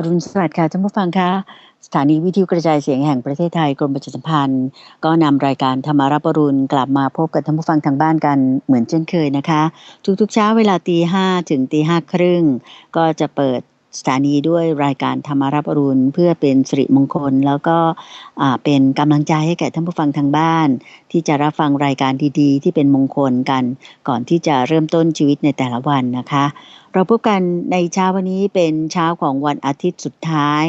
อรุณสวัสดิ์ค่ะท่านผู้ฟังคะสถานีวิทยุกระจายเสียงแห่งประเทศไทยกรมประชาสัมพันธ์ ก็นำรายการธรรมารับรุณกลับมาพบกับท่านผู้ฟังทางบ้านกันเหมือนเช่นเคยนะคะ ทุกๆเช้าเวลาตีห้าถึงตีห้าครึ่งก็จะเปิด สถานีด้วยรายการธรรมารับอรุณเพื่อเป็นสิริมงคล แล้วก็เป็นกำลังใจให้แก่ท่านผู้ฟังทางบ้าน ที่จะรับฟังรายการดีๆ ที่เป็นมงคลกัน ก่อนที่จะเริ่มต้นชีวิตในแต่ละวันนะคะ เราพบกันในเช้าวันนี้เป็นเช้าของวันอาทิตย์สุดท้าย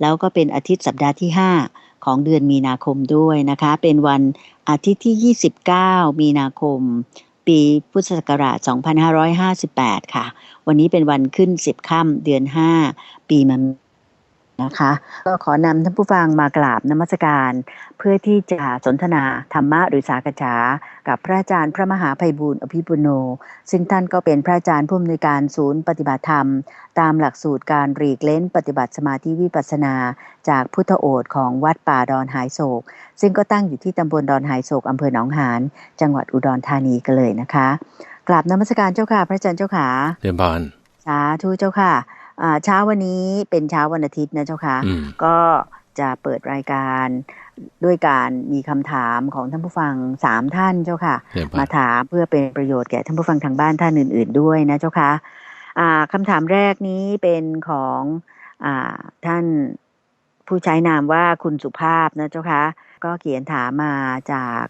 แล้วก็เป็นอาทิตย์สัปดาห์ที่ 5 ของเดือนมีนาคมด้วยนะคะ เป็นวันอาทิตย์ที่ 29 มีนาคม ปีพุทธศักราช 2558 ค่ะ วันนี้เป็นวันขึ้น 10 ค่ำเดือน 5 ปีมัน นะคะก็ขอนำท่านผู้ฟังมากราบนมัสการ เพื่อที่จะสนทนาธรรมะหรือสากฉากับพระอาจารย์พระมหาภัยบูร์อภิปุโน ซึ่งท่านก็เป็นพระอาจารย์ผู้อำนวยการศูนย์ปฏิบัติธรรม ตามหลักสูตรการรีกเล้นปฏิบัติสมาธิวิปัสนา จากพุทธโอษของวัดป่าดอนหายโศก ซึ่งก็ตั้งอยู่ที่ตำบลดอนหายโศกอำเภอหนองหานจังหวัดอุดรธานีกันเลยนะคะกราบนมัสการเจ้าค่ะ พระอาจารย์เจ้าค่ะเรียนบอลสาธุเจ้าค่ะ เช้าวันนี้เป็นเช้าวันอาทิตย์นะเจ้าค่ะ ก็จะเปิดรายการด้วยการมีคำถามของท่านผู้ฟังสามท่านเจ้าค่ะ มาถามเพื่อเป็นประโยชน์แก่ท่านผู้ฟังทางบ้านท่านอื่น ๆ ด้วยนะเจ้าค่ะคำถามแรกนี้เป็นของอท่านผู้ใช้นามว่าคุณสุภาพนะเจ้าค่ะ ก็เขียนถามมาจาก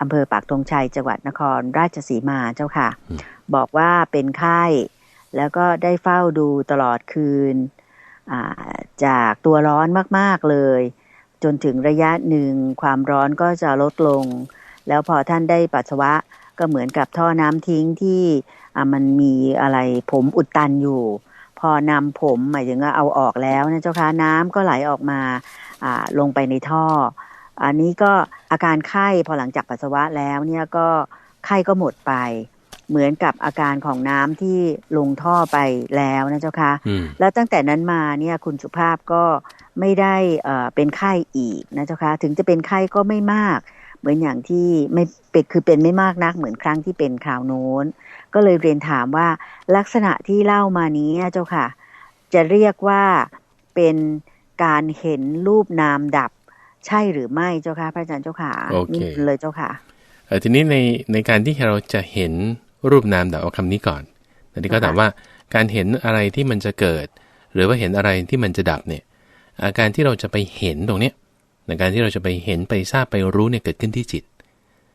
อำเภอปากธงชัยจังหวัดนครราชสีมาเจ้าค่ะ บอกว่าเป็นไข้ แล้วก็ได้เฝ้าดูตลอดคืน จากตัวร้อนมากๆเลย จนถึงระยะหนึ่งความร้อนก็จะลดลง แล้วพอท่านได้ปัสสาวะก็เหมือนกับท่อน้ำทิ้งที่มันมีอะไรผมอุดตันอยู่ พอนำผมหมายถึงว่าเอาออกแล้วนะเจ้าคะน้ำก็ไหลออกมาลงไปในท่อ อันนี้ก็อาการไข้พอหลังจากปัสสาวะแล้วเนี่ยก็ไข้ก็หมดไป เหมือนกับอาการของน้ำที่ลงท่อไปแล้วนะเจ้าค่ะแล้วตั้งแต่นั้นมาเนี่ยคุณสุภาพก็ไม่ได้เป็นไข้อีกนะเจ้าค่ะถึงจะเป็นไข้ก็ไม่มาก เหมือนอย่างที่ไม่เป็นคือเป็นไม่มากนัก เหมือนครั้งที่เป็นคราวโน้น ก็เลยเรียนถามว่าลักษณะที่เล่ามานี้เจ้าค่ะ จะเรียกว่าเป็นการเห็นรูปนามดับใช่หรือไม่เจ้าค่ะพระอาจารย์เจ้าค่ะนี่เลยเจ้าค่ะทีนี้ในในการที่เราจะเห็น รูปนามเดี๋ยวเอาคำนี้ก่อนแต่ที่ก็ถามว่าการเห็นอะไรที่มันจะเกิด หรือว่าเห็นอะไรที่มันจะดับเนี่ย อาการที่เราจะไปเห็นตรงเนี้ยในการที่เราจะไปเห็นไปทราบไปรู้เนี่ยเกิดขึ้นที่จิต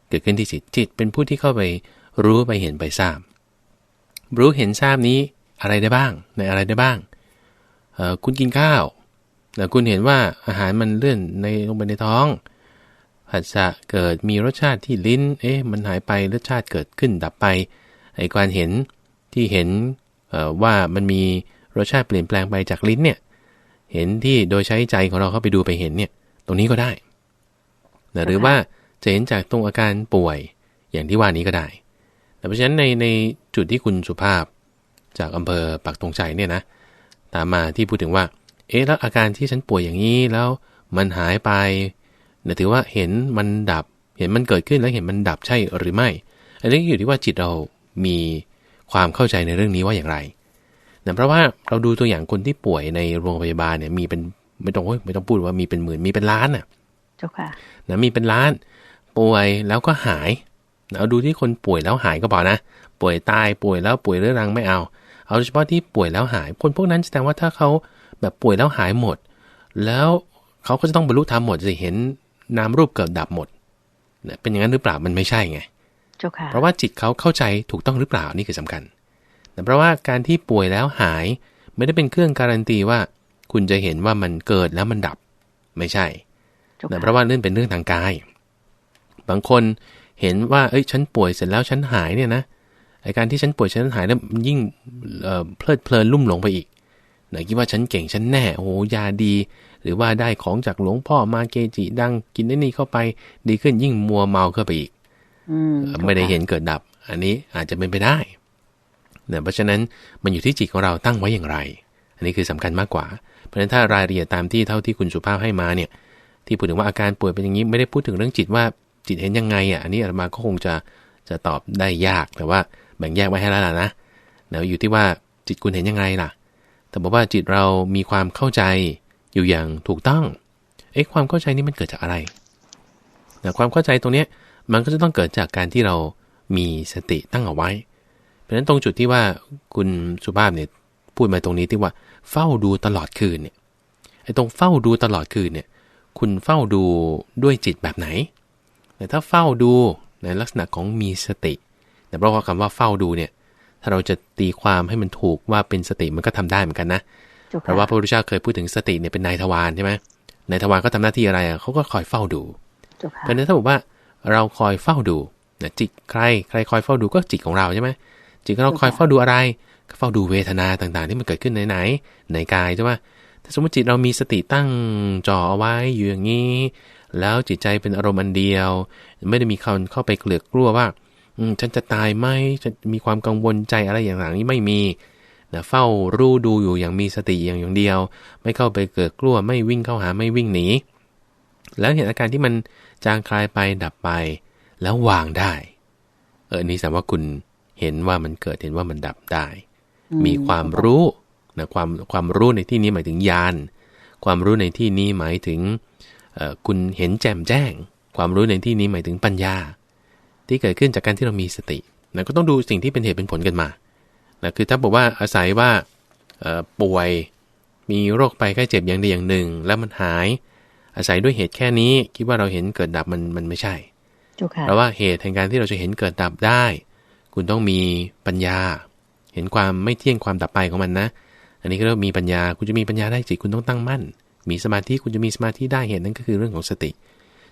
เกิดขึ้นที่จิต จิตเป็นผู้ที่เข้าไปรู้ไปเห็นไปทราบ รู้เห็นทราบนี้อะไรได้บ้าง ในอะไรได้บ้างเออคุณกินข้าวแต่คุณเห็นว่าอาหารมันเลื่อนในลงไปในท้อง ผัสสะเกิดมีรสชาติที่ลิ้น เอ๊ะมันหายไปรสชาติเกิดขึ้นดับไป ไอ้การเห็นที่เห็นว่ามันมีรสชาติเปลี่ยนแปลงไปจากลิ้นเนี่ย เห็นที่โดยใช้ใจของเราเข้าไปดูไปเห็นเนี่ย ตรงนี้ก็ได้ หรือว่าจะเห็นจากตรงอาการป่วยอย่างที่ว่านี้ก็ได้ แต่เพราะฉะนั้นในในจุดที่คุณสุภาพจากอำเภอปักตรงใจเนี่ยนะ ตามมาที่พูดถึงว่า เอ๊ะแล้วอาการที่ฉันป่วยอย่างนี้แล้วมันหายไป นี่ยถือว่าเห็นมันดับ เห็นมันเกิดขึ้นแล้วเห็นมันดับใช่หรือไม่ อันนี้อยู่ที่ว่าจิตเรามีความเข้าใจในเรื่องนี้ว่าอย่างไรเนี่ยเพราะว่าเราดูตัวอย่างคนที่ป่วยในโรงพยาบาลเนี่ยมีเป็นไม่ต้องไม่ต้องพูดว่ามีเป็นหมื่นมีเป็นล้านอะเจ้าค่ะนะมีเป็นล้าน ป่วยแล้วก็หายเอาดูที่คนป่วยแล้วหายก็พอนะ ป่วยตายป่วยแล้วป่วยเรื้อรังไม่เอา เอาเฉพาะที่ป่วยแล้วหาย คนพวกนั้นแสดงว่าถ้าเขาแบบป่วยแล้วหายหมด แล้วเขาก็จะต้องบรรลุธรรมหมดจะเห็น นามรูปเกิดดับหมดเนี่ยเป็นอย่างนั้นหรือเปล่ามันไม่ใช่ไงเพราะว่าจิตเขาเข้าใจถูกต้องหรือเปล่านี่คือสำคัญแต่เพราะว่าการที่ป่วยแล้วหายไม่ได้เป็นเครื่องการันตีว่า คุณจะเห็นว่ามันเกิดแล้วมันดับ ไม่ใช่แต่เพราะว่าเรื่องเป็นเรื่องทางกาย บางคนเห็นว่าเอ้ยฉันป่วยเสร็จแล้วฉันหายเนี่ยนะไอการที่ฉันป่วยฉันหายแล้วยิ่งเพลิดเพลินลุ่มหลงไปอีกไหนคิดว่าฉันเก่งฉันแน่โอ้ยาดี หรือว่าได้ของจากหลวงพ่อมาเกจิดังกินได้นี่เข้าไป ดีขึ้นยิ่งมัวเมาเข้าไปอีกไม่ได้เห็นเกิดดับ อันนี้อาจจะเป็นไปได้เนี่ยเพราะฉะนั้นมันอยู่ที่จิตของเราตั้งไว้อย่างไร อันนี้คือสำคัญมากกว่า เพราะฉะนั้นถ้ารายละเอียดตามที่เท่าที่คุณสุภาพให้มาเนี่ย ที่พูดถึงว่าอาการป่วยเป็นอย่างนี้ไม่ได้พูดถึงเรื่องจิตว่าจิตเห็นยังไงอะอันนี้อาตมาก็คงจะจะตอบได้ยากแต่ว่าแบ่งแยกไว้ให้แล้วล่ะนะแล้วอยู่ที่ว่าจิตคุณเห็นยังไงล่ะ แต่บอกว่าจิตเรามีความเข้าใจ อยู่อย่างถูกต้องเอ๊ะความเข้าใจนี้มันเกิดจากอะไรนะความเข้าใจตรงนี้มันก็จะต้องเกิดจากการที่เรามีสติตั้งเอาไว้ เพราะฉะนั้นตรงจุดที่ว่าคุณสุภาพเนี่ยพูดมาตรงนี้ที่ว่าเฝ้าดูตลอดคืนเนี่ยไอ้ตรงเฝ้าดูตลอดคืนเนี่ยคุณเฝ้าดูด้วยจิตแบบไหนแต่ถ้าเฝ้าดูในลักษณะของมีสติ แต่เพราะว่าคำว่าเฝ้าดูเนี่ยถ้าเราจะตีความให้มันถูกว่าเป็นสติมันก็ทำได้เหมือนกันนะ เพราะว่าพระพุทธเจ้าเคยพูดถึงสติเนี่ยเป็นนายทวารใช่ไหมนายทวารก็ทำหน้าที่อะไรอะเขาก็คอยเฝ้าดูเพราะฉะนั้นถ้าบอกว่าเราคอยเฝ้าดูนะจิตใครใครคอยเฝ้าดูก็จิตของเราใช่ไหมจิตของเราคอยเฝ้าดูอะไรก็เฝ้าดูเวทนาต่างๆ ที่มันเกิดขึ้นในไหนในกายใช่ไหมถ้าสมมติจิตเรามีสติตั้งจ่อเอาไว้อยู่อย่างนี้ แล้วจิตใจเป็นอารมณ์อันเดียว ไม่ได้มีคนเข้าไปเกลือกกลัวว่าฉันจะตายไหมจะมีความกังวลใจอะไรอย่างๆนี้ไม่มี นะเฝ้ารู้ดูอยู่อย่างมีสติอย่างอย่างเดียว ไม่เข้าไปเกิดกลัวไม่วิ่งเข้าหาไม่วิ่งหนีแล้วเห็นอาการที่มันจางคลายไปดับไป แล้ววางได้ เออนี่แสดงว่าคุณเห็นว่ามันเกิดเห็นว่ามันดับได้ มีความรู้นะความความรู้ในที่นี้หมายถึงญาณความรู้ในที่นี้หมายถึงคุณเห็นแจ่มแจ้ง ความรู้ในที่นี้หมายถึงปัญญา ที่เกิดขึ้นจากการที่เรามีสตินะก็ต้องดูสิ่งที่เป็นเหตุเป็นผลกันมา นะคือถ้าบอกว่าอาศัยว่าป่วยมีโรคไปไข้เจ็บอย่างใดอย่างหนึ่ง แล้วมันหาย อาศัยด้วยเหตุแค่นี้ คิดว่าเราเห็นเกิดดับมันมันไม่ใช่เพราะว่าเหตุแห่งการที่เราจะเห็นเกิดดับได้ คุณต้องมีปัญญา เห็นความไม่เที่ยงความดับไปของมันนะ อันนี้ก็เรียกมีปัญญาคุณจะมีปัญญาได้จิตคุณต้องตั้งมั่น มีสมาธิคุณจะมีสมาธิได้เหตุนั้นก็คือเรื่องของสติ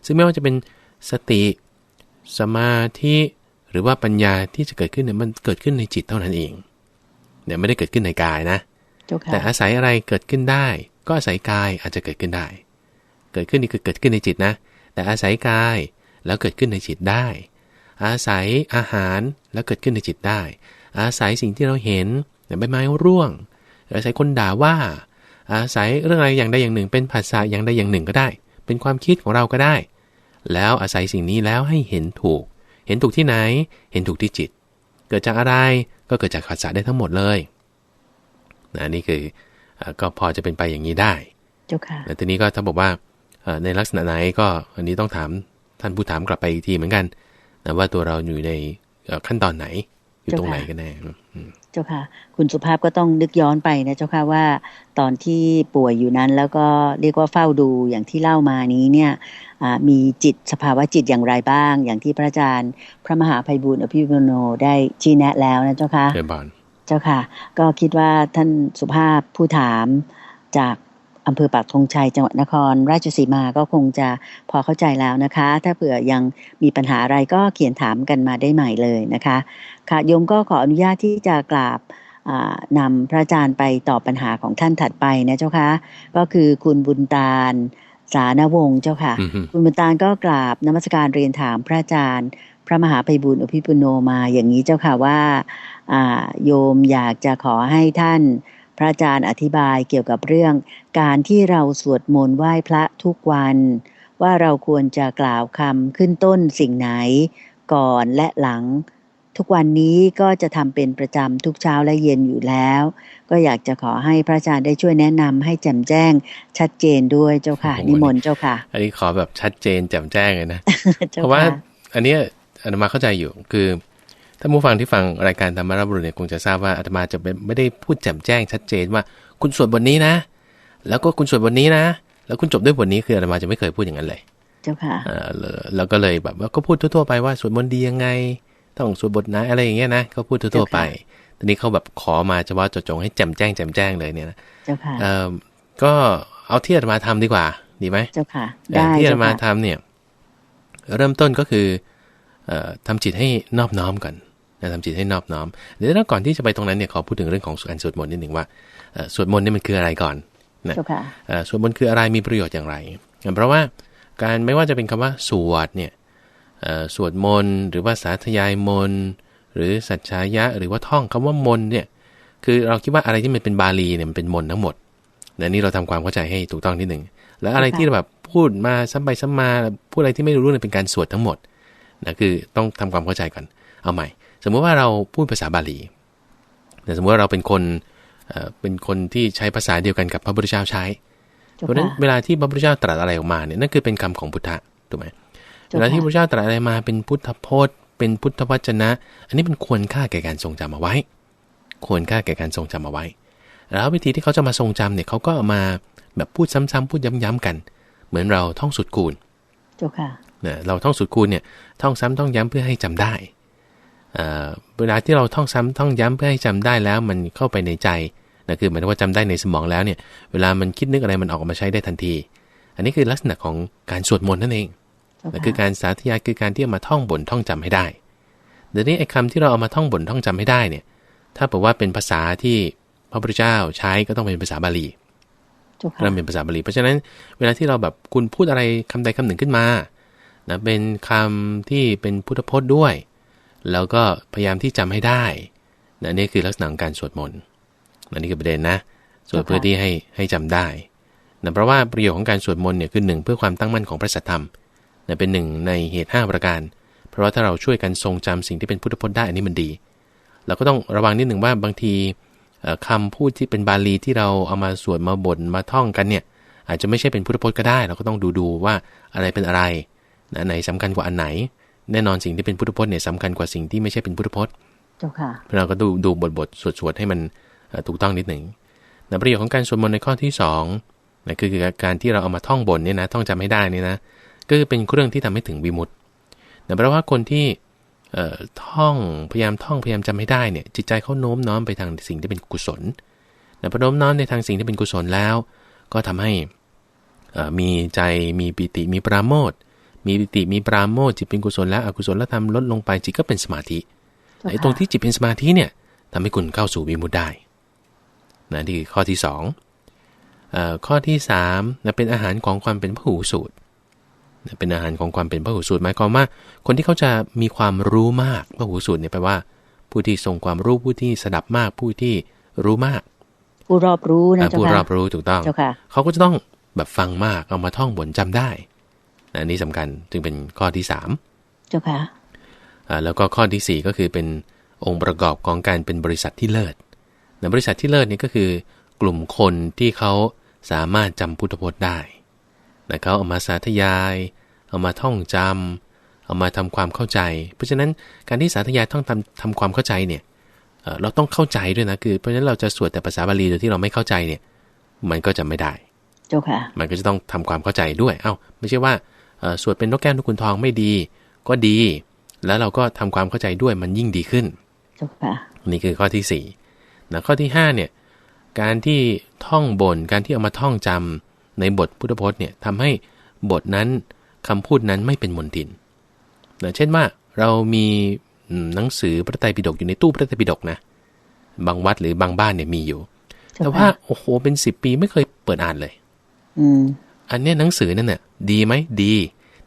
ซึ่งไม่ว่าจะเป็นสติสมาธิหรือว่าปัญญาที่จะเกิดขึ้นเนี่ยมันเกิดขึ้นในจิตเท่านั้นเอง เนี่ยไม่ได้เกิดขึ้นในกายนะ แต่อาศัยอะไรเกิดขึ้นได้ ก็อาศัยกายอาจจะเกิดขึ้นได้ เกิดขึ้นนี่คือเกิดขึ้นในจิตนะ แต่อาศัยกายแล้วเกิดขึ้นในจิตได้ อาศัยอาหารแล้วเกิดขึ้นในจิตได้ อาศัยสิ่งที่เราเห็นใบไม้ร่วง อาศัยคนด่าว่า อาศัยเรื่องอะไรอย่างใดอย่างหนึ่ง เป็นภาษาอย่างใดอย่างหนึ่งก็ได้ เป็นความคิดของเราก็ได้ แล้วอาศัยสิ่งนี้แล้วให้เห็นถูก เห็นถูกที่ไหน เห็นถูกที่จิต เกิดจากอะไรก็เกิดจากภาษาได้ทั้งหมดเลยนะนี่คือก็พอจะเป็นไปอย่างนี้ได้เจ้าค่ะแต่ทีนี้ก็ถ้าบอกว่าในลักษณะไหนก็อันนี้ต้องถามท่านผู้ถามกลับไปอีกทีเหมือนกันนะว่าตัวเราอยู่ในขั้นตอนไหน อยู่ตรงไหนกันแน่เจ้าค่ะ คุณสุภาพก็ต้องนึกย้อนไปนะเจ้าค่ะว่า ตอนที่ป่วยอยู่นั้นแล้วก็เรียกว่าเฝ้าดูอย่างที่เล่ามานี้เนี่ยมีจิตสภาวะจิตอย่างไรบ้าง อย่างที่พระอาจารย์ พระมหาภัยบุญอภิปุโนได้ชี้แนะแล้วนะเจ้าค่ะเจ้าค่ะ ก็คิดว่าท่านสุภาพผู้ถามจาก อำเภอปากธงชัยจังหวัดนคร ราชสีมาก็คงจะพอเข้าใจแล้วนะคะ ถ้าเผื่อยังมีปัญหาอะไรก็เขียนถามกันมาได้ใหม่เลยนะคะ ค่ะโยมก็ขออนุญาตที่จะกราบนำพระอาจารย์ไปตอบปัญหาของท่านถัดไปนะเจ้าคะก็คือคุณบุญตาลสานวงเจ้าค่ะ คุณบุญตาลก็กราบนมัสการเรียนถามพระอาจารย์ พระมหาภัยบุญอภิปุโนมาอย่างนี้เจ้าค่ะว่าโยมอยากจะขอให้ท่านพ ระอาจารย์อธิบายเกี่ยวกับเรื่องการที่เราสวดมนต์ไหว้พระทุกวัน ว่าเราควรจะกล่าวคำขึ้นต้นสิ่งไหน ก่อนและหลัง ทุกวันนี้ก็จะทำเป็นประจำทุกเช้าและเย็นอยู่แล้ว ก็อยากจะขอให้พระอาจารย์ได้ช่วยแนะนำให้แจ่มแจ้ง ชัดเจนด้วยเจ้าค่ะ นิมนต์เจ้าค่ะ อันนี้ขอแบบชัดเจนแจ่มแจ้งเลยนะเพราะว่าอันนี้อาตมาเข้าใจอยู่คือ ถ้าผู้ฟังที่ฟังรายการธรรมรับรุษเนี่ยคงจะทราบว่าอาตมาจะไม่ได้พูดแจ่มแจ้งชัดเจนว่า คุณสวดบทนี้นะ แล้วก็คุณสวดบทนี้นะ แล้วคุณจบด้วยบทนี้คืออาตมาจะไม่เคยพูดอย่างนั้นเลย เจ้าค่ะแล้วก็เลยแบบว่าก็พูดทั่วๆไปว่าสวดมนต์ดียังไง ต้องสวดบทไหนอะไรอย่างเงี้ยนะก็พูดทั่วๆไปตอนนี้เขาแบบขอมาเฉพาะจดจงให้แจ่มแจ้งแจ่มแจ้งเลยเนี่ยนะเจ้าค่ะก็เอาที่อาตมาทำดีกว่า ดีไหมเจ้าค่ะได้ที่อาตมาทำเนี่ย เริ่มต้นก็คือทำจิตให้นอบน้อมก่อน นะทำจิตให้นอบน้อม เดี๋ยวก่อนที่จะไปตรงนั้นเนี่ยขอพูดถึงเรื่องของการสวดมนต์นิดหนึ่งว่าสวดมนต์นี่มันคืออะไรก่อนนะสวดมนต์คืออะไรมีประโยชน์อย่างไร เพราะว่าการไม่ว่าจะเป็นคำว่าสวดเนี่ยสวดมนต์หรือว่าสาธยายมนต์หรือสัจฉายะ หรือว่าท่องคำว่ามนต์เนี่ยคือเราคิดว่าอะไรที่มันเป็นบาลีเนี่ยมันเป็นมนต์ทั้งหมดนะนี่เราทำความเข้าใจให้ถูกต้องนิดหนึ่งแล้วอะไรที่แบบพูดมาซ้ำไปซ้ำมาพูดอะไรที่ไม่รู้เรื่องเป็นการสวดทั้งหมดนะคือต้องทำความเข้าใจกันเอาใหม่ สมมุติว่าเราพูดภาษาบาลีแต่สมมติว่าเราเป็นคนเป็นคนที่ใช้ภาษาเดียวกันกับพระพุทธเจ้าใช้ เพราะฉะนั้นเวลาที่พระพุทธเจ้าตรัสอะไรออกมาเนี่ยนั่นคือเป็นคำของพุทธะถูกไหมเวลาที่พระพุทธเจ้าตรัสอะไรมาเป็นพุทธพจน์ เป็นพุทธวจนะ อันนี้เป็นควรค่าแก่การทรงจำเอาไว้ ควรค่าแก่การทรงจำเอาไว้ แล้ววิธีที่เขาจะมาทรงจำเนี่ยเขาก็มาแบบพูดซ้ำๆพูดย้ำๆกัน เหมือนเราท่องสุดคูณจ้าค่ะเนี่ยเราท่องสุดคูณเนี่ยท่องซ้ำท่องย้ำเพื่อให้จำได้ เวลาที่เราท่องซ้ำท่องย้ำเพื่อให้จำได้แล้วมันเข้าไปในใจนะคือหมายถึงว่าจำได้ในสมองแล้วเนี่ย เวลามันคิดนึกอะไรมันออกมาใช้ได้ทันที อันนี้คือลักษณะของการสวดมนต์นั่นเองนะคือการสาธยายคือการที่เอามาท่องบนท่องจำให้ได้ เดี๋ยวนี้ไอ้คำที่เราเอามาท่องบนท่องจำให้ได้เนี่ย ถ้าบอกว่าเป็นภาษาที่พระพุทธเจ้าใช้ก็ต้องเป็นภาษาบาลีเริ่มเป็นภาษาบาลี เพราะฉะนั้นเวลาที่เราแบบคุณพูดอะไรคำใดคำหนึ่งขึ้นมานะเป็นคำที่เป็นพุทธพจน์ด้วย แล้วก็พยายามที่จำให้ได้นะนี่คือลักษณะของการสวดมนต์อันนี้คือประเด็นนะ สวดเพื่อที่ให้ให้จำได้นะเพราะว่าประโยชน์ของการสวดมนต์เนี่ยคือหนึ่งเพื่อความตั้งมั่นของพระสัทธรรมนะเป็นหนึ่งในเหตุ 5 ประการ เพราะว่าถ้าเราช่วยกันทรงจำสิ่งที่เป็นพุทธพจน์ได้อันนี้มันดี เราก็ต้องระวังนิดหนึ่งว่าบางทีคำพูดที่เป็นบาลีที่เราเอามาสวดมาบทมาท่องกันเนี่ยอาจจะไม่ใช่เป็นพุทธพจน์ก็ได้ เราก็ต้องดูดูว่าอะไรเป็นอะไรอันไหนสำคัญกว่าอันไหน แน่นอนสิ่งที่เป็นพุทธพจน์เนี่ยสำคัญกว่าสิ่งที่ไม่ใช่เป็นพุทธพจน์เจ้าค่ะเราก็ดูดูบทบทสวดสวดให้มันถูกต้องนิดหนึ่งนประโยชน์ของการสวดมนต์ในข้อที่2นะคือการที่เราเอามาท่องบนเนี่ยนะท่องจำให้ได้นี่นะก็คือเป็นเครื่องที่ทำให้ถึงวิมุตต์นะเพราะว่าคนที่ท่องพยายามท่องพยายามจำให้ได้เนี่ยจิตใจเขาโน้มน้อมไปทางสิ่งที่เป็นกุศลนะพอโน้มน้อมในทางสิ่งที่เป็นกุศลแล้ว ก็ทำให้มีใจมีปิติมีปราโมท มีปิติมีปราโมทจิตเป็นกุศลแล้วอกุศลแล้วทำลดลงไปจิตก็เป็นสมาธิไอ้ตรงที่จิตเป็นสมาธิเนี่ยทำให้คุณเข้าสู่วิมุตได้นะที่ข้อที่2ข้อที่3นะเป็นอาหารของความเป็นพหูสูตรเป็นอาหารของความเป็นพหูสูตรหมายความว่าคนที่เขาจะมีความรู้มากพหูสูตรเนี่ยแปลว่า ผู้ที่ทรงความรู้ผู้ที่สดับมากผู้ที่รู้มาก ผู้รอบรู้นะเจ้าค่ะผู้รอบรู้ถูกต้องเขาก็จะต้องแบบฟังมากเอามาท่องบนจำได้ อันนี้สำคัญจึงเป็นข้อที่สามเจ้าค่ะแล้วก็ข้อที่สี่ก็คือเป็นองค์ประกอบของการเป็นบริษัทที่เลิศในบริษัทที่เลิศนี่ก็คือกลุ่มคนที่เขาสามารถจำพุทธพจน์ได้นะเขาเอามาสาธยาย เอามาท่องจำเอามาทำความเข้าใจ เพราะฉะนั้นการที่สาธยายท่องทำทำความเข้าใจเนี่ยเราต้องเข้าใจด้วยนะคือเพราะฉะนั้นเราจะสวดแต่ภาษาบาลีโดยที่เราไม่เข้าใจเนี่ย มันก็จะไม่ได้ เจ้าค่ะ มันก็จะต้องทำความเข้าใจด้วย เอา้าไม่ใช่ว่า สวดเป็นนกแก้วนกขุนทองไม่ดีก็ดี แล้วเราก็ทำความเข้าใจด้วยมันยิ่งดีขึ้นนี่คือข้อที่4ี่นะข้อที่5เนี่ยการที่ท่องบนการที่เอามาท่องจำในบทพุทธพจน์เนี่ยทำให้บทนั้นคำพูดนั้นไม่เป็นมนทินนะเช่นว่าเรามีหนังสือพระไตรปิฎกอยู่ในตู้พระไตรปิฎกนะบางวัดหรือบางบ้านเนี่ยมีอยู่ แต่ว่าโอ้โหเป็นสิบปีไม่เคยเปิดอ่านเลย อืม อันนี้หนังสือนั่นน่ะดีไหมดี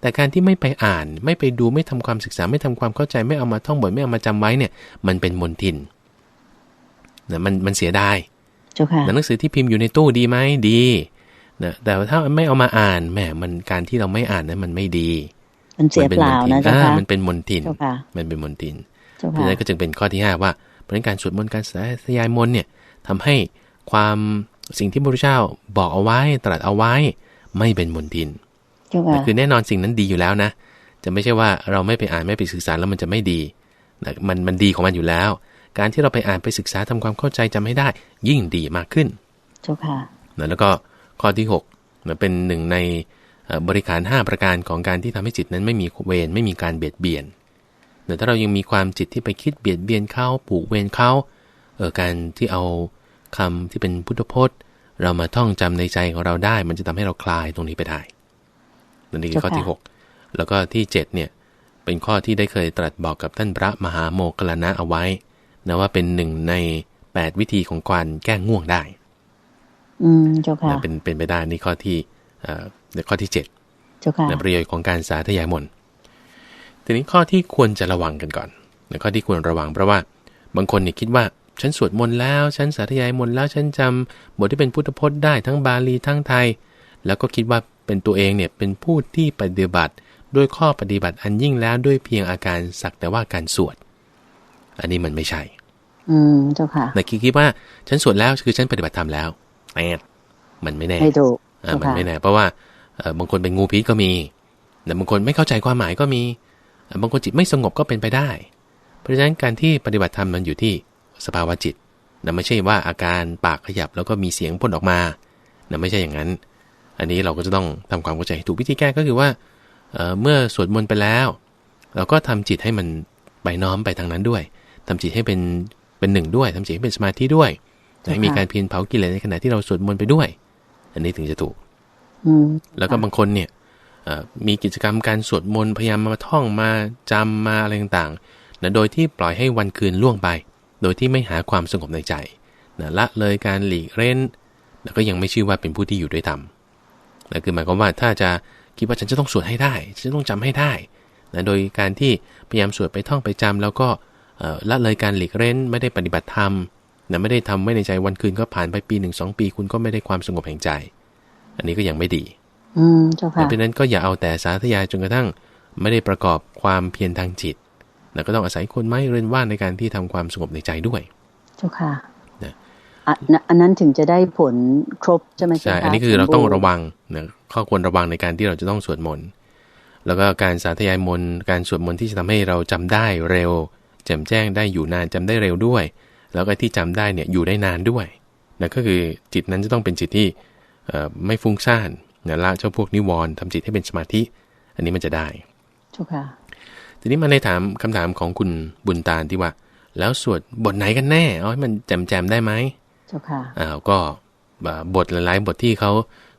แต่การที่ไม่ไปอ่าน ไม่ไปดูไม่ทำความศึกษาไม่ทำความเข้าใจไม่เอามาท่องบทไม่เอามาจำไว้เนี่ย มันเป็นมนทินนะมันมันเสียดายหนังสือที่พิมพ์อยู่ในตู้ดีไหมดีนะแต่ถ้าไม่เอามาอ่านแหมมันการที่เราไม่อ่านนั้นมันไม่ดี มันเสียเปล่านะเจ้าค่ะมันเป็นมนทินมันเป็นมนทินเพราะนั้นก็จึงเป็นข้อที่ห้าว่าเพราะนั้นการสวดมนต์การสยายมนต์เนี่ยทำให้ความสิ่งที่พระพุทธเจ้าบอกเอาไว้ตรัสเอาไว้ ไม่เป็นมนทินคือ แน่นอนสิ่งนั้นดีอยู่แล้วนะ จะไม่ใช่ว่าเราไม่ไปอ่านไม่ไปศึกษาแล้วมันจะไม่ดีมันมันดีของมันอยู่แล้ว การที่เราไปอ่านไปศึกษาทำความเข้าใจจำให้ได้ ยิ่งดีมากขึ้นเจ้าค่ะแล้วก็ข้อที่6นะเป็นหนึ่งในบริการ 5 ประการของการที่ทำให้จิตนั้นไม่มีเวรไม่มีการเบียดเบียนแต่ถ้าเรายังมีความจิตที่ไปคิดเบียดเบียนเขาผูกเวรเขาเออการที่เอาคำที่เป็นพุทธพจน์ เรามาท่องจำในใจของเราได้ มันจะทำให้เราคลายตรงนี้ไปได้นี่คือข้อที่ 6 แล้วก็ที่7เนี่ยเป็นข้อที่ได้เคยตรัสบอกกับท่านพระมหาโมกขลานะเอาไว้นะว่าเป็นหนึ่งใน 8 วิธีของการแก้ง่วงได้ อืมเจ้าค่ะเป็นเป็นไปได้นี่ข้อที่เอ่อในข้อที่7เจ้าค่ะประโยชน์ของการสาธยายมนทีนี้ข้อที่ควรจะระวังกันก่อนในข้อที่ควรระวังเพราะว่าบางคนเนี่ยคิดว่า ฉันสวดมนต์แล้ว ฉันสาธยายมนต์แล้ว ฉันจำบทที่เป็นพุทธพจน์ได้ทั้งบาลีทั้งไทย แล้วก็คิดว่าเป็นตัวเองเนี่ยเป็นผู้ที่ปฏิบัติด้วยข้อปฏิบัติอันยิ่งแล้วด้วยเพียงอาการสักแต่ว่าการสวด อันนี้มันไม่ใช่ อืมเจ้าค่ะแต่คิดว่าฉันสวดแล้วคือฉันปฏิบัติธรรมแล้วแอบมันไม่แน่ไม่ถูกอ่ามันไม่แน่เพราะว่าบางคนเป็นงูพิษก็มี แต่บางคนไม่เข้าใจความหมายก็มี บางคนจิตไม่สงบก็เป็นไปได้ เพราะฉะนั้นการที่ปฏิบัติธรรมมันอยู่ที่ สภาวะจิตนะไม่ใช่ว่าอาการปากขยับแล้วก็มีเสียงพ่นออกมานะไม่ใช่อย่างนั้น อันนี้เราก็จะต้องทำความเข้าใจถูกวิธีแก้ก็คือว่าเเมื่อสวดมนต์ไปแล้ว เราก็ทำจิตให้มันไปน้อมไปทางนั้นด้วยทำจิตให้เป็นเป็นหนึ่งด้วยทำจิตให้เป็นสมาธิด้วยให้มีการเพียรเผากิเลสในขณะที่เราสวดมนต์ไปด้วย อันนี้ถึงจะถูกแล้วก็บางคนเนี่ยมีกิจกรรมการสวดมนต์พยายามมาท่องมาจำมาอะไรต่างๆนะโดยที่ปล่อยให้วันคืนล่วงไป โดยที่ไม่หาความสงบในใจนะละเลยการหลีกเล่นแล้วก็ยังไม่ชื่อว่าเป็นผู้ที่อยู่ด้วยธรรมนะคือหมายความว่าถ้าจะคิดว่าฉันจะต้องสวดให้ได้ ฉันต้องจำให้ได้นะโดยการที่พยายามสวดไปท่องไปจำแล้วก็ละเลยการหลีกเล่นไม่ได้ปฏิบัติธรรมนะไม่ได้ทำไว้ในใจวันคืนก็ผ่านไปปีหนึ่งสองปี คุณก็ไม่ได้ความสงบแห่งใจ อันนี้ก็ยังไม่ดี อืมเจ้าค่ะเพราะนั้นก็อย่าเอาแต่สาธยายจนกระทั่ง ไม่ได้ประกอบความเพียรทางจิต แล้วก็ต้องอาศัยคนไม้เรือนว่านในการที่ทำความสงบในใจด้วย เจ้าค่ะนะอันนั้นถึงจะได้ผลครบใช่ไหมใช่อันนี้คือเราต้องระวังนะข้อควรระวังในการที่เราจะต้องสวดมนต์แล้วก็การสาธยายมนต์การสวดมนต์ที่จะทำให้เราจำได้เร็วแจ่มแจ้งได้อยู่นานจำได้เร็วด้วย แล้วก็ที่จำได้เนี่ยอยู่ได้นานด้วยนะก็คือจิตนั้นจะต้องเป็นจิตที่ไม่ฟุ้งซ่านนะละเจ้าพวกนิวรณ์ทำจิตให้เป็นสมาธิ อันนี้มันจะได้ถูกค่ะ ทีนี้มาในถามคำถามของคุณบุญตาลที่ว่า แล้วสวดบทไหนกันแน่เอาให้มันแจมแจมได้ไหมถูกค่ะอ้าวก็บทหลายๆบทที่เขา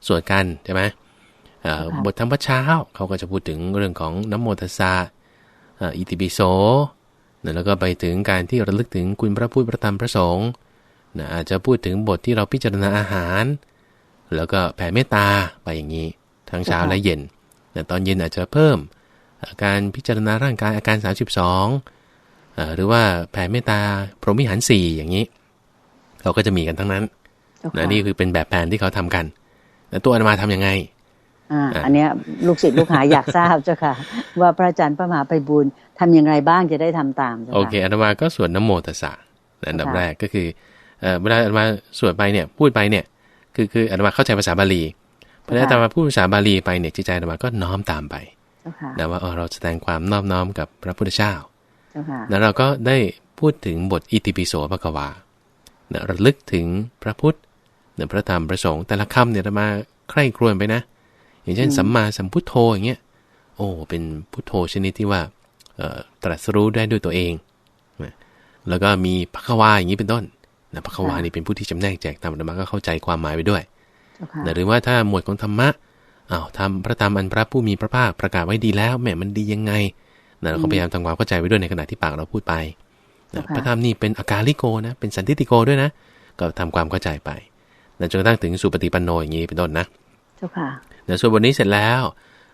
สวดกันใช่ไหมบทธรรมเช้าเขาก็จะพูดถึงเรื่องของน้ำโมตัสสะอิติปิโสแล้วก็ไปถึงการที่ระลึกถึงคุณพระพุทธพระธรรมพระสงฆ์อาจจะพูดถึงบทที่เราพิจารณาอาหาร แล้วก็แผ่เมตตาไปอย่างนี้ ทั้งเช้าและเย็นแต่ตอนเย็นอาจจะเพิ่ม การพิจารณาร่างกายอาการ 32หรือว่าแผ่เมตตาพรหมิหารสี่อย่างนี้ เราก็จะมีกันทั้งนั้นนะนี่คือเป็นแบบแผนที่เขาทำกันแล้วตัวอนุมาทํำยังไงอ่าอันนี้ลูกศิษย์ลูกหาอยากทราบเจ้าค่ะ ว่าพระอาจารย์พระมหาไปบุญทำอย่างไรบ้างจะได้ทำตามโอเคอนุมาก็สวดน้ำโมตสะอันดับแรกก็คือเวลาอนุมาสวดไปเนี่ยพูดไปเนี่ยคือคืออาตมาเข้าใจภาษาบาลีเพราะฉะนั้นอาตมาพูดภาษาบาลีไปเนี่ยจิตใจอาตมาก็น้อมตามไป นะว่าเราแสดงความนอบน้อมกับพระพุทธเจ้าแล้วเราก็ได้พูดถึงบทอิติปิโสภควานะระลึกถึงพระพุทธนะพระธรรมพระสงฆ์แต่ละคำเนี่ยอาตมาใคร่ครวญไปนะ อย่างเช่นสัมมาสัมพุทโธอย่างเงี้ย โอ้เป็นพุทโธชนิดที่ว่าตรัสรู้ได้ด้วยตัวเองแล้วก็มีภควาอย่างนี้เป็นต้นนะพระควานี่เป็นผู้ที่จำแนกแจกธรรมธรรมะก็เข้าใจความหมายไปด้วยนะหรือว่าถ้าหมวดของธรรมะ อ้าวทำพระธรรมอันพระผู้มีพระภาคประกาศไว้ดีแล้วแม่มันดียังไงนะเราก็พยายามทำความเข้าใจไว้ด้วยในขณะที่ปากเราพูดไปนะพระธรรมนี่เป็นอาการลิโกนะ เป็นสันติติโกด้วยนะ ก็ทำความเข้าใจไปนะจนกระทั่งถึงสุปฏิปันโนอย่างนี้เป็นต้นนะเจ้าค่ะนะส่วนบทนี้เสร็จแล้ว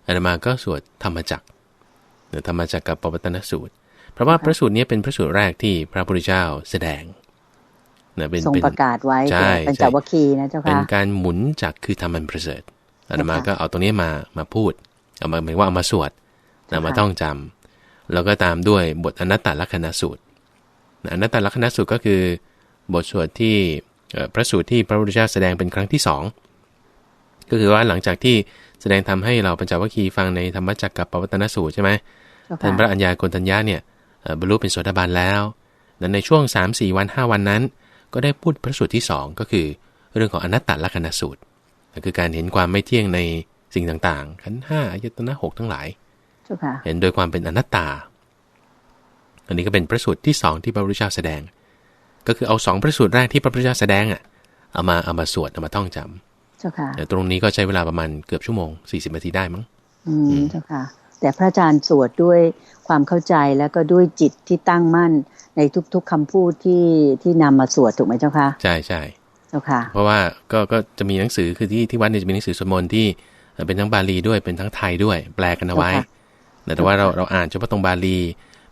อาตมาก็สวดธรรมจักรธรรมจักรกับปวัตนสูตร เพราะว่าพระสูตรนี้เป็นพระสูตรแรกที่พระพุทธเจ้าแสดงนะเป็นทรงประกาศไว้เป็นจาวคีนะเจ้าค่ะเป็นการหมุนจากคือทำมันประเสริฐ อาตมาก็เอาตรงนี้มามาพูด เอามาหมายว่าเอามาสวดนะมาต้องจำแล้วก็ตามด้วยบทอนัตตลักษณสูตรอนัตตลักษณสูตรก็คือบทสวดที่พระสูตรที่พระพุทธเจ้าแสดงเป็นครั้งที่สองก็คือว่าหลังจากที่แสดงทำให้เราปัญจวัคคีย์ฟังในธรรมจักรกับปวัตนสูตรใช่ไหมท่านพระอัญญาโกณทัญญาเนี่ยบรรลุเป็นโสดาบันแล้วในช่วง 3-4 วัน 5 วันนั้น ก็ได้พูดพระสูตรที่ 2 ก็คือเรื่องของอนัตตลักษณสูตร คือการเห็นความไม่เที่ยงในสิ่งต่างๆ ขันห้าอายตนะหกทั้งหลาย เห็นโดยความเป็นอนัตตา อันนี้ก็เป็นพระสูตรที่สองที่พระพุทธเจ้าแสดง ก็คือเอาสองพระสูตรแรกที่พระพุทธเจ้าแสดงอะ เอามาเอามาสวดเอามาท่องจำแต่ตรงนี้ก็ใช้เวลาประมาณเกือบชั่วโมงสี่สิบนาทีได้มั้ง อืมเจ้าค่ะ แต่พระอาจารย์สวดด้วยความเข้าใจแล้วก็ด้วยจิตที่ตั้งมั่นในทุกๆคำพูดที่ที่นำมาสวดถูกไหมเจ้าคะใช่ใช่เจ้าค่ะ เพราะว่าก็ก็จะมีหนังสือคือที่ที่วัดเนี่ยจะมีหนังสือสวดมนต์ที่เป็นทั้งบาลีด้วยเป็นทั้งไทยด้วย แปลกันเอาไว้ แต่ว่าเราเราอ่านเฉพาะตรงบาลี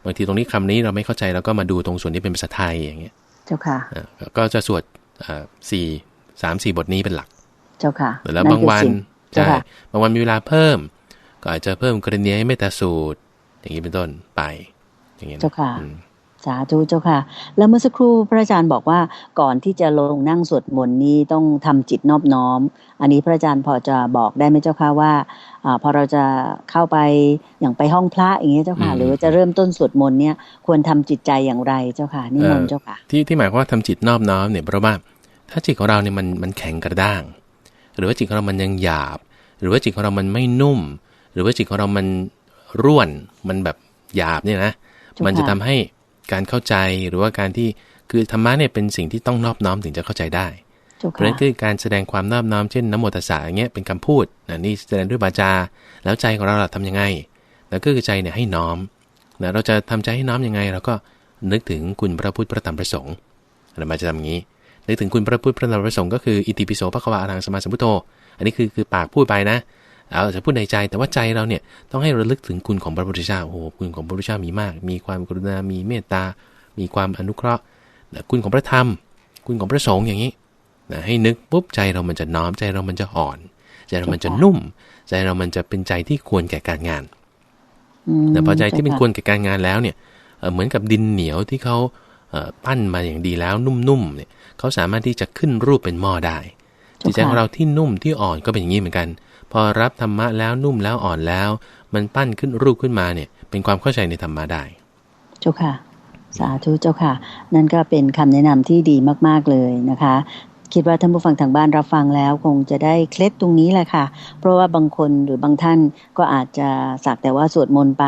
บางทีตรงนี้คำนี้เราไม่เข้าใจเราก็มาดูตรงส่วนที่เป็นภาษาไทยอย่างเงี้ย เจ้าค่ะก็จะสวดสี่สามสี่บทนี้เป็นหลัก เจ้าค่ะแล้วบางวันใช่บางวันมีเวลาเพิ่ม ก็อาจจะเพิ่มกรณีให้เมตตาสูตร อย่างนี้เป็นต้นไป อย่างเงี้ยเจ้าค่ะ สาธุเจ้าค่ะ แล้วเมื่อสักครู่พระอาจารย์บอกว่าก่อนที่จะลงนั่งสวดมนต์นี้ต้องทำจิตนอบน้อม อันนี้พระอาจารย์พอจะบอกได้ไหมเจ้าค่ะว่าอพอเราจะเข้าไปอย่างไปห้องพระอย่างเงี้ยเจ้าค่ะ หรือว่าจะเริ่มต้นสวดมนต์เนี่ยควรทำจิตใจอย่างไรเจ้าค่ะนิมนต์เจ้าค่ะ ที่ที่หมายความว่าทำจิตนอบน้อมเนี่ยเพราะว่าถ้าจิตของเราเนี่ยมันมันแข็งกระด้าง หรือว่าจิตของเรามันยังหยาบ หรือว่าจิตของเรามันไม่นุ่ม หรือว่าจิตของเรามันร่วนมันแบบหยาบเนี่ยนะมันจะทำให้ การเข้าใจหรือว่าการที่คือธรรมะเนี่ยเป็นสิ่งที่ต้องนอบน้อมถึงจะเข้าใจได้เพราะนั้นคือการแสดงความนอบน้อมเช่นนโมตัสสะอย่างเงี้ยเป็นคำพูดนะนี่แสดงด้วยบาจา แล้วใจของเราเราทำยังไง แล้วก็คือใจเนี่ยให้น้อมนะเราจะทำใจให้น้อมยังไงเราก็นึกถึงคุณพระพุทธพระธรรมพระสงฆ์เรามาจะทำอย่างนี้นึกถึงคุณพระพุทธพระธรรมพระสงฆ์ก็คืออิติปิโสพระควาอรังสมาสัมพุทโธ อันนี้คือคือปากพูดไปนะ เราจะพูดในใจแต่ว่าใจเราเนี่ยต้องให้ระลึกถึงคุณของพระพุทธเจ้าโอ้โหคุณของพระพุทธเจ้ามีมาก มีความกรุณา มีเมตตา มีความอนุเคราะห์คุณของพระธรรม คุณของพระสงฆ์อย่างนี้นะให้นึกปุ๊บใจเรามันจะน้อมใจเรามันจะอ่อน ใจเรามันจะนุ่ม ใจเรามันจะเป็นใจที่ควรแก่การงานแต่พอใจที่เป็นควรแก่การงานแล้วเนี่ยเหมือนกับดินเหนียวที่เขาปั้นมาอย่างดีแล้วนุ่มๆเนี่ยเขาสามารถที่จะขึ้นรูปเป็นหม้อได้จิตใจของเราที่นุ่มที่อ่อนก็เป็นอย่างนี้เหมือนกัน พอรับธรรมะแล้วนุ่มแล้วอ่อนแล้ว มันปั้นขึ้นรูปขึ้นมาเนี่ย เป็นความเข้าใจในธรรมะได้ เจ้าค่ะ สาธุเจ้าค่ะ นั่นก็เป็นคำแนะนำที่ดีมากๆเลยนะคะคิดว่าท่านผู้ฟังทางบ้านรับฟังแล้วคงจะได้เคล็ดตรงนี้แหละค่ะ เพราะว่าบางคนหรือบางท่านก็อาจจะสักแต่ว่าสวดมนต์ไป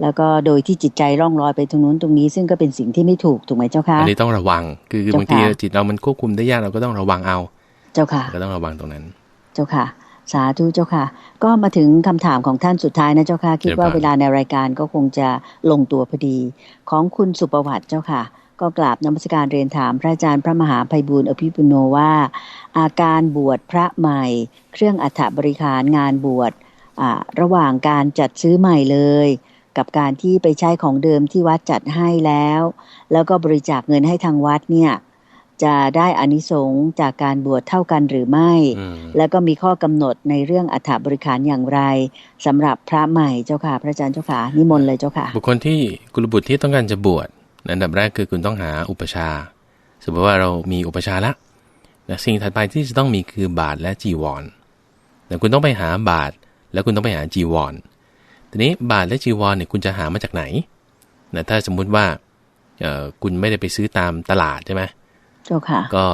แล้วก็โดยที่จิตใจร่องรอยไปตรงนู้นตรงนี้ ซึ่งก็เป็นสิ่งที่ไม่ถูกถูกไหมเจ้าค่ะอันนี้ต้องระวัง คือคือบางทีจิตเรามันควบคุมได้ยากเราก็ต้องระวังเอา เจ้าค่ะ ก็ต้องระวังตรงนั้น เจ้าค่ะ สาธุเจ้าค่ะ ก็มาถึงคำถามของท่านสุดท้ายนะเจ้าค่ะ คิดว่าเวลาในรายการก็คงจะลงตัวพอดี ของคุณสุประวัติเจ้าค่ะ ก็กราบนมัสการเรียนถามพระอาจารย์พระมหาภัยบุญอภิปุโนว่า อาการบวชพระใหม่ เครื่องอัฐบริขารงานบวชระหว่างการจัดซื้อใหม่เลย กับการที่ไปใช้ของเดิมที่วัดจัดให้แล้ว แล้วก็บริจาคเงินให้ทางวัดเนี่ย จะได้อานิสงส์จากการบวชเท่ากันหรือไม่ แล้วก็มีข้อกำหนดในเรื่องอัฐบริขารอย่างไรสำหรับพระใหม่เจ้าค่ะ พระอาจารย์เจ้าค่ะนิมนต์เลยเจ้าค่ะ บุคคลที่กุลบุตรที่ต้องการจะบวชอันดับแรกคือคุณต้องหาอุปชา สมมติว่าเรามีอุปชาละนะสิ่งถัดไปที่จะต้องมีคือบาทและจีวรแต่คุณต้องไปหาบาทแล้วคุณต้องไปหาจีวรทีนี้บาทและจีวรเนี่ยคุณจะหามาจากไหนนะถ้าสมมุติว่าคุณไม่ได้ไปซื้อตามตลาดใช่ไหม จ้าค่ะ ก็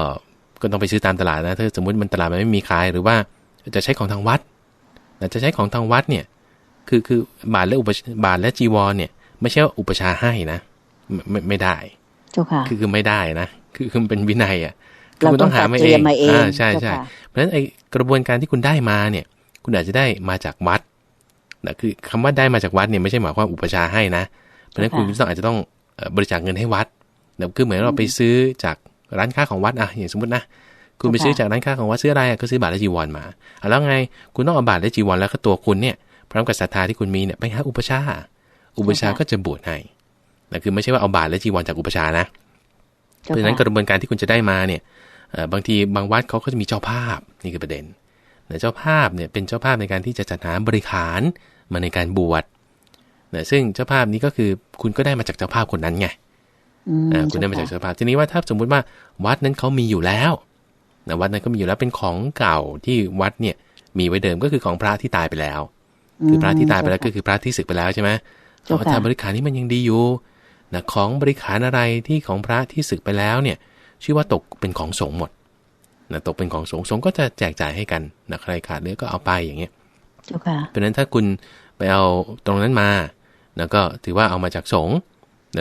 ก็ต้องไปซื้อตามตลาดนะถ้าสมมติมันตลาดมันไม่มีขายหรือว่าจะใช้ของทางวัดจะใช้ของทางวัดเนี่ยคือคือบาทและอุปบาทและจีวรเนี่ย ไม่ใช่ว่าอุปชาให้นะไม่ไม่ได้ เจ้าค่ะ คือคือไม่ได้นะคือคือเป็นวินัยอะคุณต้องหามาเองอ่าใช่ใช่เพราะฉะนั้นไอ้กระบวนการที่คุณได้มาเนี่ย คุณอาจจะได้มาจากวัดนะคือคำว่าได้มาจากวัดเนี่ยไม่ใช่หมายความอุปชาให้นะ เพราะฉะนั้นคุณต้องอาจจะต้องบริจาคเงินให้วัดนะคือเหมือนเราไปซื้อจาก ร้านค้าของวัดอะอย่างสมมตินะคุณไปซื้อจากร้านค้าของวัดซื้ออะไรก็ซื้อบาทและจีวรมาแล้วไงคุณต้องเอาบาทและจีวรแล้วก็ตัวคุณเนี่ยพร้อมกับศรัทธาที่คุณมีเนี่ยไปหาอุปชา อุปชาก็จะบวชให้นะคือไม่ใช่ว่าเอาบาทและจีวรจากอุปชานะเพราะฉะนั้นกระบวนการที่คุณจะได้มาเนี่ยบางทีบางวัดเขาก็จะมีเจ้าภาพนี่คือประเด็นเจ้าภาพเนี่ยเป็นเจ้าภาพในการที่จะจัดหาบริขารมาในการบวชซึ่งเจ้าภาพนี้ก็คือคุณก็ได้มาจากเจ้าภาพคนนั้นไง คุณได้มาจากสภาพทีนี้ว่าถ้าสมมุติว่าวัดนั้นเขามีอยู่แล้วนะวัดนั้นก็มีอยู่แล้วเป็นของเก่าที่วัดเนี่ยมีไว้เดิมก็คือของพระที่ตายไปแล้ว คือพระที่ตายไปแล้วก็คือพระที่ศึกไปแล้วใช่ไหมเอาทบริขารนี่มันยังดีอยู่นะของบริขารอะไรที่ของพระที่ศึกไปแล้วเนี่ย ชื่อว่าตกเป็นของสงฆ์หมดนะตกเป็นของสงฆ์สงฆ์ก็จะแจกจ่ายให้กันนะใครขาดเหลือก็เอาไปอย่างเงี้ยเพราะนั้นถ้าคุณไปเอาตรงนั้นมา แล้วก็ถือว่าเอามาจากสงฆ์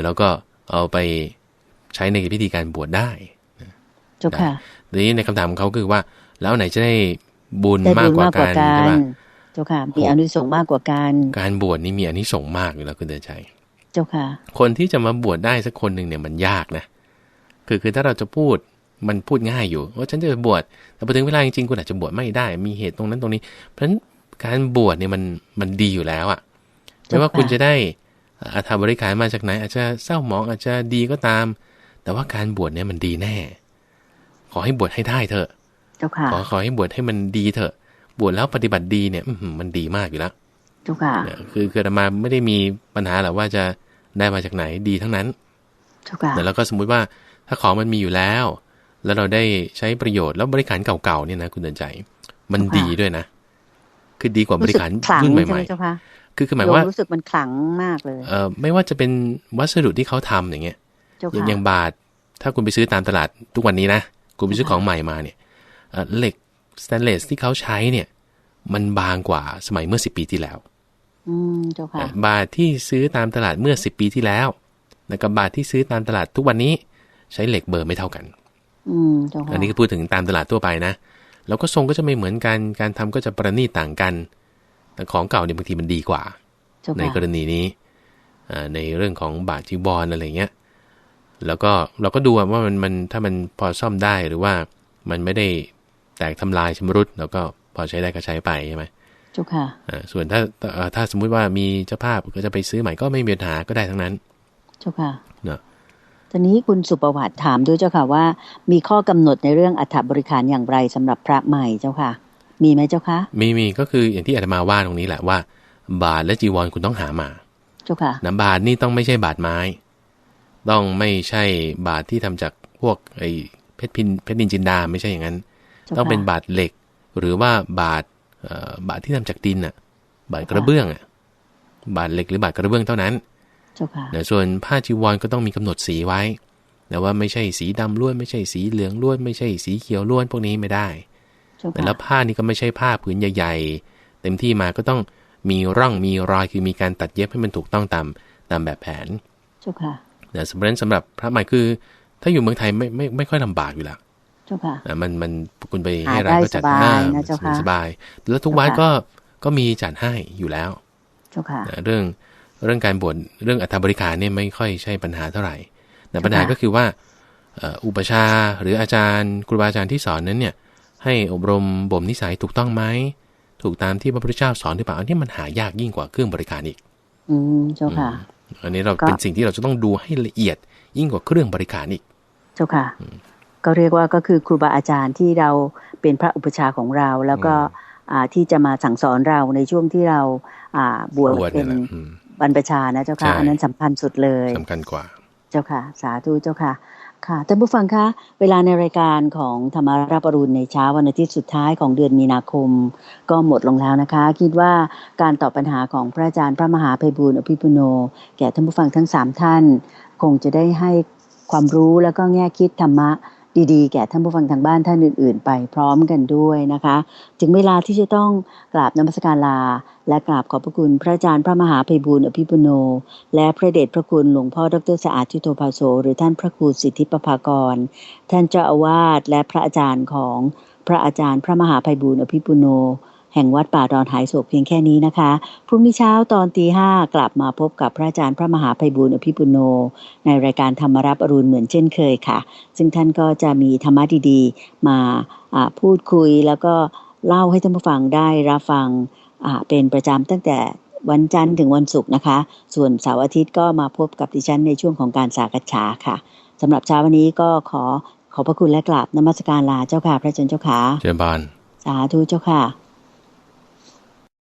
แล้วก็ เอาไปใช้ในพิธีการบวชได้จุค่ะทีนี้ในคำถามของเขาคือว่า แล้วไหนจะได้บุญมากกว่าการใช่ไหมเจ้าค่ะ มีอนุสงส์มากกว่าการ การบวชนี่มีอนุสงส์มากอยู่แล้วคุณเดินชัยเจ้าค่ะ คนที่จะมาบวชได้สักคนหนึ่งเนี่ยมันยากนะ คือคือถ้าเราจะพูดมันพูดง่ายอยู่ว่าฉันจะบวชแต่พอถึงเวลาจริงๆคุณอาจจะบวชไม่ได้ มีเหตุตรงนั้นตรงนี้ เพราะฉะนั้นการบวชเนี่ยมันมันดีอยู่แล้วอะ่ะไม่ว่าคุณจะได้ อาถรบริขารมาจากไหน อาจจะเศร้าหมองอาจจะดีก็ตาม แต่ว่าการบวชเนี่ยมันดีแน่ ขอให้บวชให้ได้เถอะขอขอให้บวชให้มันดีเถอะ บวชแล้วปฏิบัติดีเนี่ยมันดีมากอยู่แล้วคือคือมาไม่ได้มีปัญหาหรอกว่าจะได้มาจากไหนดีทั้งนั้นแล้วก็สมมุติว่าถ้าของมันมีอยู่แล้ว แล้วเราได้ใช้ประโยชน์แล้วบริการเก่าๆเนี่ยนะคุณเดินใจ มันดีด้วยนะ คือดีกว่าบริการรุ่นใหม่ๆ คือคือหมายว่ารู้สึกมันขลังมากเลยเออไม่ว่าจะเป็นวัสดุที่เขาทำอย่างเงี้ยอย่างบาท ถ้าคุณไปซื้อตามตลาดทุกวันนี้นะคุณไปซื้อของใหม่มาเนี่ยเหล็กสแตนเลสที่เขาใช้เนี่ย มันบางกว่าสมัยเมื่อสิบปีที่แล้วบาทที่ซื้อตามตลาดเมื่อสิบปีที่แล้วกับบาทที่ซื้อตามตลาดทุกวันนี้ ใช้เหล็กเบอร์ไม่เท่ากันอืมอันนี้ก็พูดถึงตามตลาดทั่วไปนะแล้วก็ทรงก็จะไม่เหมือนกัน การทำก็จะประณีตต่างกัน แต่ของเก่าเนี่ยบางทีมันดีกว่า ในกรณีนี้ในเรื่องของบาทจีบอลอะไรเงี้ยแล้วก็เราก็ดูว่ามันมันถ้ามันพอซ่อมได้หรือว่ามันไม่ได้แตกทำลายชำรุดแล้วก็พอใช้ได้ก็ใช้ไปใช่ไหมจุค่ะส่วนถ้าถ้าสมมุติว่ามีเจ้าภาพก็จะไปซื้อใหม่ก็ไม่มีปัญหาก็ได้ทั้งนั้นเจ้าค่ะเนาะตอนนี้คุณสุประวัติถามด้วยเจ้าค่ะว่า มีข้อกำหนดในเรื่องอัฐบริการอย่างไรสำหรับพระใหม่เจ้าค่ะ มีไหมเจ้าค่ะมีมีก็คืออย่างที่อาตมาว่าตรงนี้แหละว่า บาทและจีวรคุณต้องหามา เจ้าค่ะน้ำบาทนี่ต้องไม่ใช่บาทไม้ ต้องไม่ใช่บาทที่ทำจากพวกไอ้เพชรพินเพชรนินจินดาไม่ใช่อย่างนั้น ต้องเป็นบาทเหล็ก หรือว่าบาทบาทที่ทำจากดินอะ บาทกระเบื้องอะบาทเหล็กหรือบาทกระเบื้องเท่านั้นแต่ส่วนผ้าจีวรก็ต้องมีกำหนดสีไว้แต่ว่าไม่ใช่สีดำล้วนไม่ใช่สีเหลืองล้วนไม่ใช่สีเขียวล้วนพวกนี้ไม่ได้ แต่แล้วผ้านี่ก็ไม่ใช่ผ้าผืนใหญ่ ๆ เต็มที่มาก็ต้องมีร่องมีรอยคือมีการตัดเย็บให้มันถูกต้องตามตามแบบแผนเจ้าค่ะแต่สำหรับสำหรับพระใหม่คือ ถ้าอยู่เมืองไทยไม่ไม่ไม่ค่อยลำบากอยู่แล้วเจ้าค่ะมันมันคุณไปให้ร้านก็จัดให้สบาย แล้วทุกวัดก็ก็มีจัดให้อยู่แล้วเจ้าค่ะเรื่องเรื่องการบวชเรื่องอัฐบริการเนี่ยไม่ค่อยใช่ปัญหาเท่าไหร่แต่ปัญหาก็คือว่าอุปชาหรืออาจารย์ครูบาอาจารย์ที่สอนนั้นเนี่ย ให้อบรมบ่มนิสัยถูกต้องไหมถูกตามที่พระพุทธเจ้าสอนหรือเปล่าอันนี้มันหายากยิ่งกว่าเครื่องบริการอีก อืมเจ้าค่ะ อันนี้เราเป็นสิ่งที่เราจะต้องดูให้ละเอียดยิ่งกว่าเครื่องบริการอีก เจ้าค่ะ ก็เรียกว่าก็คือครูบาอาจารย์ที่เราเป็นพระอุปชาของเรา แล้วก็ที่จะมาสั่งสอนเราในช่วงที่เราบวชเป็นบรรพชานะเจ้าค่ะ อันนั้นสำคัญสุดเลยสำคัญกว่า เจ้าค่ะ สาธุเจ้าค่ะ ค่ะท่านผู้ฟังคะเวลาในรายการของธรรมาราปรุณในเช้าวันอาทิตย์สุดท้ายของเดือนมีนาคม ก็หมดลงแล้วนะคะ คิดว่าการตอบปัญหาของพระอาจารย์พระมหาภัยบูลอภิปุโน แก่ท่านผู้ฟังทั้งสามท่าน คงจะได้ให้ความรู้แล้วก็แง่คิดธรรมะ ดีๆ แก่ท่านผู้ฟังทางบ้านท่านอื่น ๆ ไปพร้อมกันด้วยนะคะ ถึงเวลาที่จะต้องกราบนมัสการลา และกราบขอบพระคุณพระอาจารย์พระมหาภัยบุญอภิปุโน และพระเดชพระคุณหลวงพ่อดรสะอาดทิโตภาโซหรือท่านพระครูสิทธิปภากร ท่านเจ้าอาวาสและพระอาจารย์ของพระอาจารย์พระมหาภัยบุญอภิปุโน แห่งวัดป่าดอนหายโศกเพียงแค่นี้นะคะ พรุ่งนี้เช้าตอนตีห้ากลับมาพบกับพระอาจารย์พระมหาภัยบุญอภิปุโน ในรายการธรรมรับอรุณเหมือนเช่นเคยค่ะ ซึ่งท่านก็จะมีธรรมะดีๆ มาพูดคุยแล้วก็เล่าให้ท่านผู้ฟังได้รับฟังเป็นประจำตั้งแต่วันจันทร์ถึงวันศุกร์นะคะ ส่วนเสาร์อาทิตย์ก็มาพบกับดิฉันในช่วงของการสากฉาค่ะสำหรับเช้าวันนี้ก็ขอขอบพระคุณและกราบนมัสการลาเจ้าค่ะ พระเจ้าเจ้าค่ะเจ้าบานสาธุเจ้าค่ะ